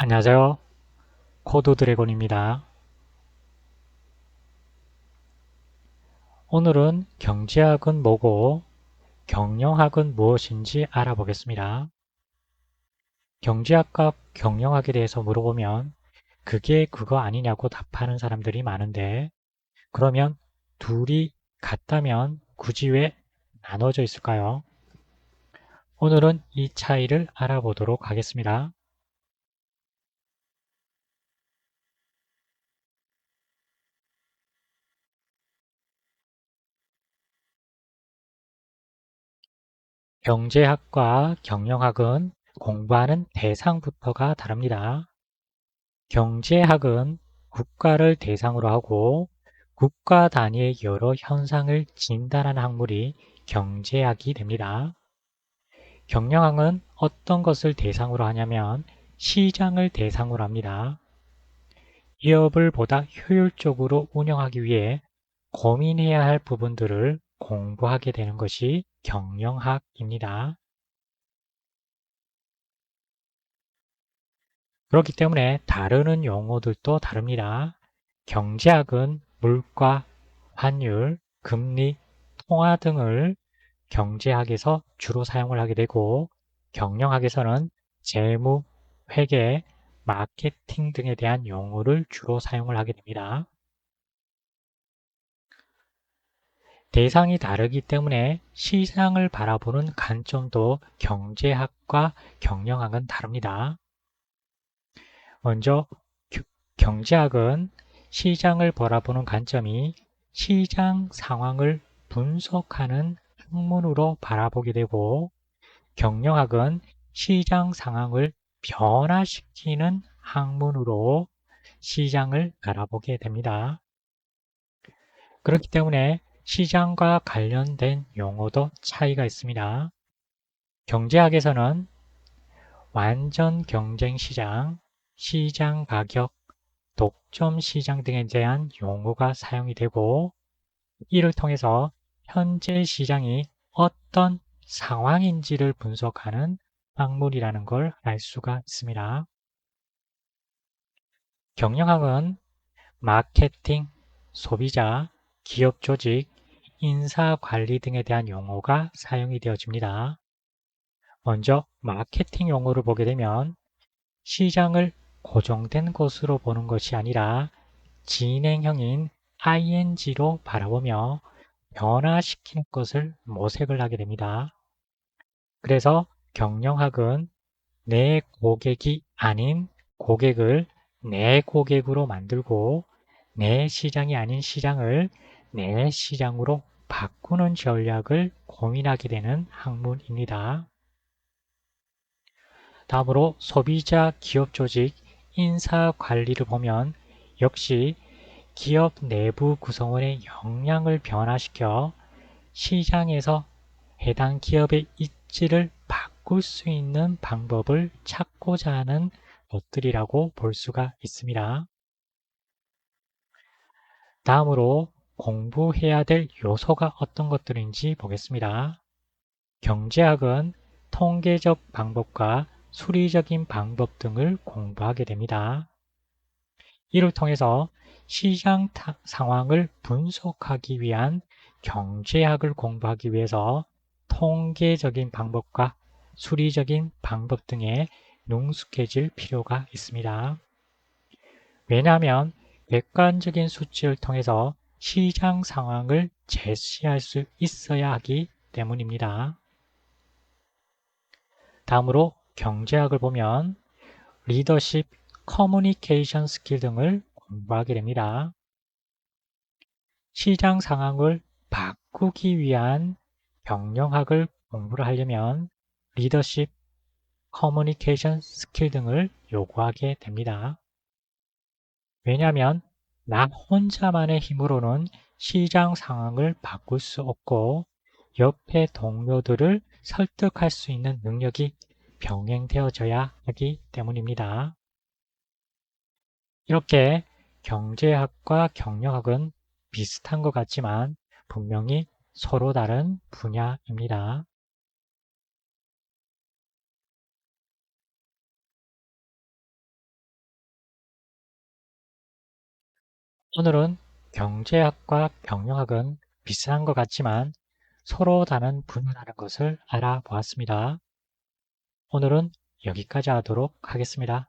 안녕하세요. 코드 드래곤입니다. 오늘은 경제학은 뭐고 경영학은 무엇인지 알아보겠습니다. 경제학과 경영학에 대해서 물어보면 그게 그거 아니냐고 답하는 사람들이 많은데 그러면 둘이 같다면 굳이 왜 나눠져 있을까요? 오늘은 이 차이를 알아보도록 하겠습니다. 경제학과 경영학은 공부하는 대상부터가 다릅니다. 경제학은 국가를 대상으로 하고 국가 단위의 여러 현상을 진단하는 학문이 경제학이 됩니다. 경영학은 어떤 것을 대상으로 하냐면 시장을 대상으로 합니다. 기업을 보다 효율적으로 운영하기 위해 고민해야 할 부분들을 공부하게 되는 것이 경영학입니다. 그렇기 때문에 다루는 용어들도 다릅니다. 경제학은 물가, 환율, 금리, 통화 등을 경제학에서 주로 사용을 하게 되고 경영학에서는 재무, 회계, 마케팅 등에 대한 용어를 주로 사용을 하게 됩니다. 대상이 다르기 때문에 시장을 바라보는 관점도 경제학과 경영학은 다릅니다. 먼저 경제학은 시장을 바라보는 관점이 시장 상황을 분석하는 학문으로 바라보게 되고 경영학은 시장 상황을 변화시키는 학문으로 시장을 바라보게 됩니다. 그렇기 때문에 시장과 관련된 용어도 차이가 있습니다. 경제학에서는 완전 경쟁 시장, 시장 가격, 독점 시장 등에 대한 용어가 사용이 되고 이를 통해서 현재 시장이 어떤 상황인지를 분석하는 학문이라는 걸 알 수가 있습니다. 경영학은 마케팅, 소비자, 기업 조직, 인사 관리 등에 대한 용어가 사용이 되어집니다. 먼저 마케팅 용어를 보게 되면 시장을 고정된 것으로 보는 것이 아니라 진행형인 ing로 바라보며 변화시키는 것을 모색을 하게 됩니다. 그래서 경영학은 내 고객이 아닌 고객을 내 고객으로 만들고 내 시장이 아닌 시장을 내 시장으로 바꾸는 전략을 고민하게 되는 학문입니다. 다음으로 소비자 기업 조직 인사 관리를 보면 역시 기업 내부 구성원의 역량을 변화시켜 시장에서 해당 기업의 입지를 바꿀 수 있는 방법을 찾고자 하는 것들이라고 볼 수가 있습니다. 다음으로 공부해야 될 요소가 어떤 것들인지 보겠습니다. 경제학은 통계적 방법과 수리적인 방법 등을 공부하게 됩니다. 이를 통해서 시장 상황을 분석하기 위한 경제학을 공부하기 위해서 통계적인 방법과 수리적인 방법 등에 능숙해질 필요가 있습니다. 왜냐하면 객관적인 수치를 통해서 시장 상황을 제시할 수 있어야 하기 때문입니다. 다음으로 경제학을 보면 리더십, 커뮤니케이션 스킬 등을 공부하게 됩니다. 시장 상황을 바꾸기 위한 경영학을 공부를 하려면 리더십, 커뮤니케이션 스킬 등을 요구하게 됩니다. 왜냐하면 나 혼자만의 힘으로는 시장 상황을 바꿀 수 없고 옆에 동료들을 설득할 수 있는 능력이 병행되어져야 하기 때문입니다. 이렇게 경제학과 경영학은 비슷한 것 같지만 분명히 서로 다른 분야입니다. 오늘은 경제학과 경영학은 비슷한 것 같지만 서로 다른 분야라는 것을 알아보았습니다. 오늘은 여기까지 하도록 하겠습니다.